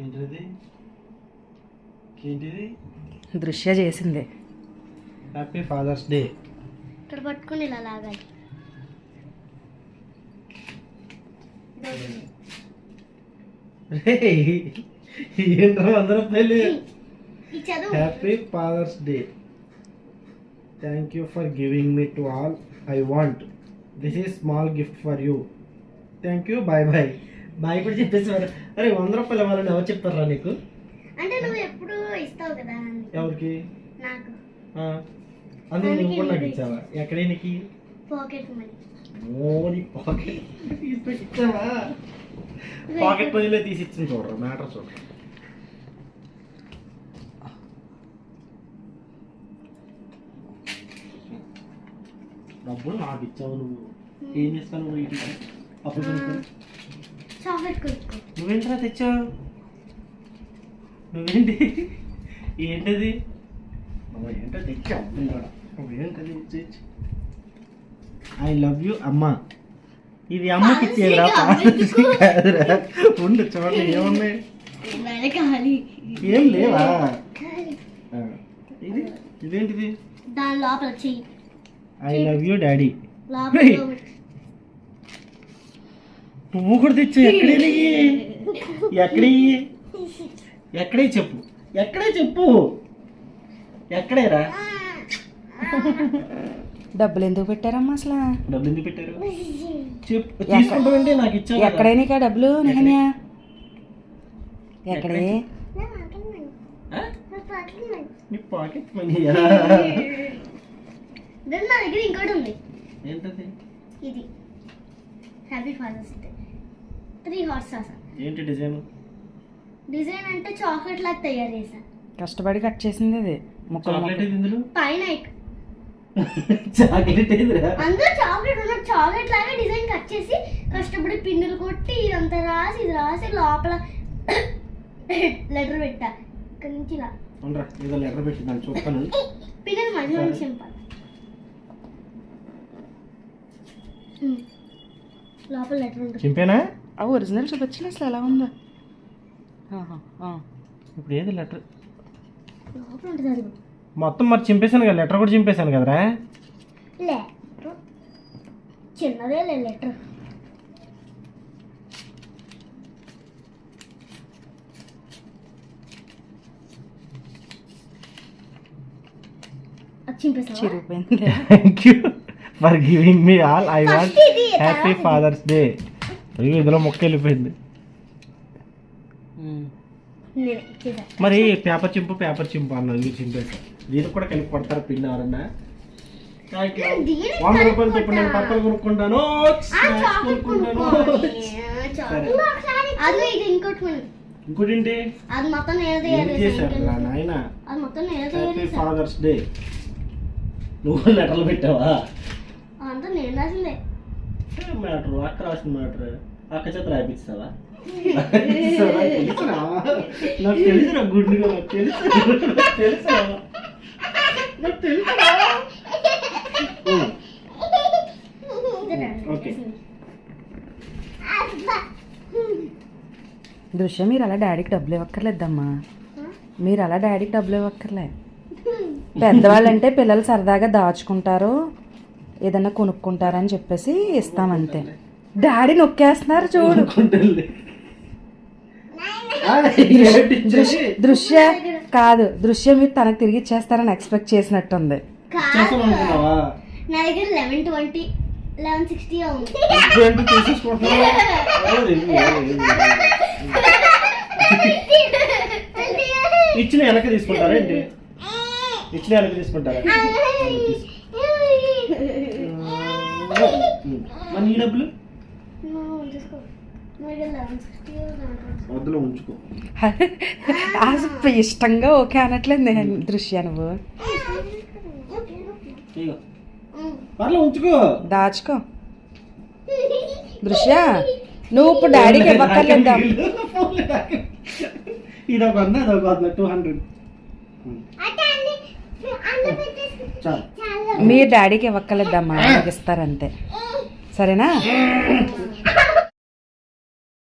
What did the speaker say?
ఏంటిది? ఏంటిది? దృశ్య చేసింది. హ్యాపీ ఫాదర్స్ డే ఇక్కడ పట్టుకుని ఇలా లాగాలి. ఏంట్రా అందరం పెళ్ళి? Happy father's day thank you for giving me to all I want this is small gift for you thank you bye bye bye కూడా చెప్పేసారు అరే వంద రూపాయలు ఇవ్వాలని ఎవరు చెప్తారా నీకు? అంటే నువ్వు ఎప్పుడు ఇస్తావు కదా. ఎవరికి? నాకు. అందుకు నువ్వు కూడా నాకు ఇచ్చావా? ఎక్కడే నీకు? పాకెట్ మనీ పాకెట్ ఇచ్చావా? పాకెట్ మనీలో తీసి ఇచ్చింది చూడరు మ్యాటర్ చూడరు డబ్బులు నాకు ఇచ్చావు నువ్వు. ఏం చేస్తావు నువ్వు అప్పుడు నువ్వేంట్రా తెచ్చావు? నువ్వేంటి? ఏంటది? ఏంటో తెచ్చావు నువ్వేంటది? తెచ్చి ఐ లవ్ యూ అమ్మా. ఇది అమ్మకి ఇచ్చేదిరా కాదురా ఉండు చూడండి ఏమున్నాయి? ఏం లేవా? ఇది? ఇదేంటిది? దాని లోపల చెయ్యి ఐ లవ్ యూ డాడీ. నువ్వు కూడా తెచ్చు ఎక్కడే ఎక్కడే ఎక్కడే చెప్పు. ఎక్కడే చెప్పు. ఎక్కడేరా? డబ్బులు ఎందుకు పెట్టారమ్మా అసలు? డబ్బులు ఎందుకు పెట్టారు? చెప్పు. తీసుకుంటామంటే నాకు ఇచ్చావు కదా. ఎక్కడే నీకు ఆ డబ్బులు నెహన్యా? ఎక్కడే? నీ పాకెట్ దాని నా దగ్గర ఇంకోటి ఉంది. ఏంటది? ఇది. హ్యాపీ ఫాదర్స్ డే త్రీ హార్స్ సాసా ఏంటి డిజైన్? డిజైన్ అంటే చాక్లెట్ లాగా తయారు చేశా కష్టపడి కట్ చేసింది అది ముక్కలు చాక్లెట్ ఏది ఇందులో? పైన చాక్లెట్ ఏదిరా? అందులో చాక్లెట్ ఉన్న చాక్లెట్ లాగా డిజైన్ కట్ చేసి కష్టపడి పిన్నులు కొట్టి ఇదంతా రాసి ఇది రాసి లోపల లెటర్ పెట్టా. ఇక్కడ నుంచి ఇలా. ఉండరా ఏదో లెటర్ పెట్టి దాన్ని చూస్తాను. పిల్లలు మధ్యలో ఉమ్. లోపల లెటర్ ఉంటుంది. చింపేనా? ఆ ఒరిజినల్ చూపించిన అసలు ఎలా ఉందో. ఇప్పుడు ఏది లెటర్ మొత్తం మరి చింపేశాను కదా లెటర్ కూడా చింపేశాను కదరా? లెటర్ చిన్నదే letter thank you for giving me all I want happy father's day అయ్యో ఇందులో మొక్క వెళ్ళిపోయింది. మరి పేపర్ చింపు పేపర్ చింపు అన్నది ఇది చింపేసా. దీనికి కూడా కలిపి కొడతారు పిండి ఎవరన్నా? వంద రూపాయలు ఇప్పుడు నేను. పక్కన కొనుక్కుంటాను. కొనుక్కుంటాను. ఇంకోటి ఏంటి ఫాదర్స్ డే నువ్వు లెటర్లు పెట్టావా? అంతా నేను రాసిందే. మ్యాటర్ అక్క రాసిన మ్యాటర్ అక్క చేత రాయిపిస్తావా. నాకు తెలుసురా గుడ్డుగా నాకు తెలుసు నాకు తెలుసురా. నాకు తెలుసురా. Um, okay. దృశ్య మీరు అలా డాడీకి డబ్బులు ఇవ్వక్కర్లేదమ్మా. మీరు అలా డాడీకి డబ్బులు ఇవ్వక్కర్లే. పెద్దవాళ్ళంటే పిల్లలు సరదాగా దాచుకుంటారు. ఏదన్నా కొనుక్కుంటారని చెప్పేసి ఇస్తామంతే. డాడీ నొక్కేస్తున్నారు చూడు? దృశ్య కాదు దృశ్య మీరు తనకు తిరిగి ఇచ్చేస్తారని ఎక్స్పెక్ట్ చేసినట్టుంది. నా దగ్గర లెవెన్ ట్వంటీ లెవెన్ సిక్స్టీ. ఇచ్చిన వెనక తీసుకుంటారా ఏంటి? ఇచ్చిన వెనక తీసుకుంటారా? మరి డబ్బులు వద్దులో ఉంచుకో. ఇష్టంగా ఓకే అనట్లేదు నేను దృశ్య నువ్వు. పర్లే ఉంచుకో. దాచుకో. దృశ్య నువ్వు ఇప్పుడు డాడీకి ఇవ్వక్కర్లేదా? ఇది ఒక వంద అది ఒక వంద టూ హండ్రెడ్. చాలు. మీ డాడీకి ఇవ్వక్కర్లేదమ్మా నాకు ఇస్తారంతే. సరేనా?